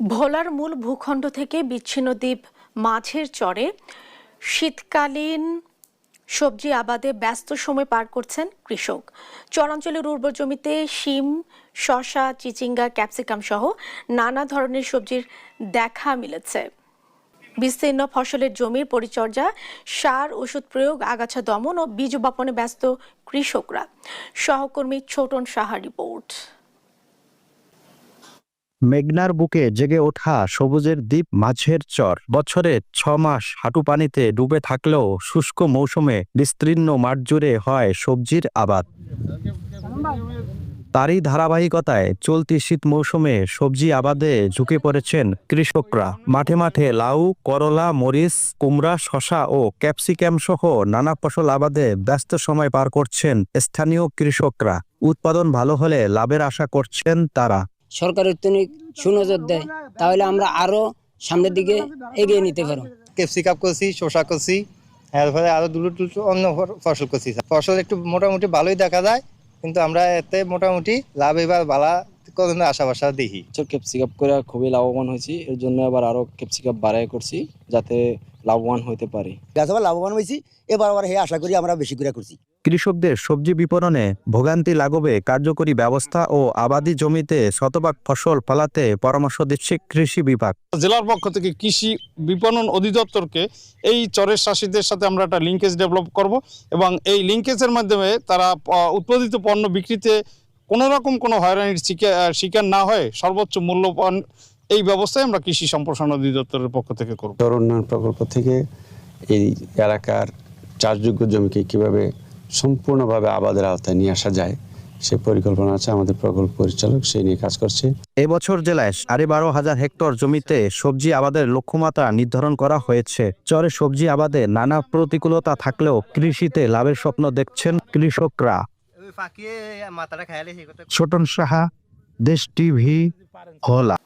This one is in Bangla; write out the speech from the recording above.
ভোলার মূল ভূখণ্ড থেকে বিচ্ছিন্ন দ্বীপ মাঝের চরে শীতকালীন সবজি আবাদে ব্যস্ত সময় পার করছেন কৃষক। চরাঞ্চলের উর্বর জমিতে শিম শশা চিচিঙ্গা, ক্যাপসিকাম সহ নানা ধরনের সবজির দেখা মিলেছে। বিস্তীর্ণ ফসলের জমির পরিচর্যা, সার, ওষুধ প্রয়োগ, আগাছা দমন ও বীজ বপনে ব্যস্ত কৃষকরা। সহকর্মী ছোটন সাহা রিপোর্ট। মেঘনার বুকে জেগে ওঠা সবুজের দ্বীপ মাঝের চর। বছরে ছ মাস হাঁটু পানিতে ডুবে থাকলেও শুষ্ক মৌসুমে বিস্তীর্ণ মাঠ জুড়ে হয় সবজির আবাদ। তারই ধারাবাহিকতায় চলতি শীত মৌসুমে সবজি আবাদে ঝুঁকে পড়েছেন কৃষকরা। মাঠে মাঠে লাউ, করলা, মরিচ, কুমড়া শশা ও ক্যাপসিক্যাম সহ নানা ফসল আবাদে ব্যস্ত সময় পার করছেন স্থানীয় কৃষকরা। উৎপাদন ভালো হলে লাভের আশা করছেন তারা। সরকারের তুমি সুনজর দেয়, তাহলে আমরা আরও সামনের দিকে এগিয়ে নিতে পারো ক্যাপসিকাপ করছি শসা করছি এরপরে আরও দুটো দুটো অন্য ফসল করছি ফসল একটু মোটামুটি ভালোই দেখা যায়, কিন্তু আমরা এতে মোটামুটি লাভ এবার ভালো কোনো আশা বাসা দেখি বছর ক্যাপসিকাপ করে খুবই লাভবান হয়েছি। এর জন্য আবার আরও ক্যাপসিকাপ বাড়াই করছি যাতে লাভবান হইতে পারি। গাছ আবার লাভবান হয়েছি এবার আবার হে আশা করি আমরা বেশি করে করছি। কৃষকদের সবজি বিপণনে ভোগান্তি লাগবে কার্যকরী ব্যবস্থা ও আবাদি জমিতে শতভাগ ফসল ফলাতে পরামর্শ দিচ্ছে কৃষি বিভাগ। জেলার পক্ষ থেকে কৃষি বিপণন অধিদপ্তরকে এই চরের চাষিদের সাথে আমরা একটা লিঙ্কেজ ডেভেলপ করব এবং এই লিঙ্কেজের মাধ্যমে তারা উৎপাদিত পণ্য বিক্রিতে কোনো রকম কোনো হয়রানির শিকার শিকার না হয়ে সর্বোচ্চ মূল্যবান এই ব্যবস্থায় আমরা কৃষি সম্প্রসারণ অধিদপ্তরের পক্ষ থেকে করব। চর উন্নয়ন প্রকল্প থেকে এই এলাকার চাষযোগ্য জমিকে কীভাবে সম্পূর্ণভাবে আবাদের আওতায় নিয়ে আসা যায় সে পরিকল্পনা আছে আমাদের প্রকল্প পরিচালক সেই নিয়ে কাজ করছে। এবছর জেলায় সাড়ে বারো হাজার হেক্টর জমিতে সবজি আবাদের লক্ষ্যমাত্রা নির্ধারণ করা হয়েছে। চরে সবজি আবাদে নানা প্রতিকূলতা থাকলেও কৃষিতে লাভের স্বপ্ন দেখছেন কৃষকরা। ছোটন সাহা দেশ টিভি ভোলা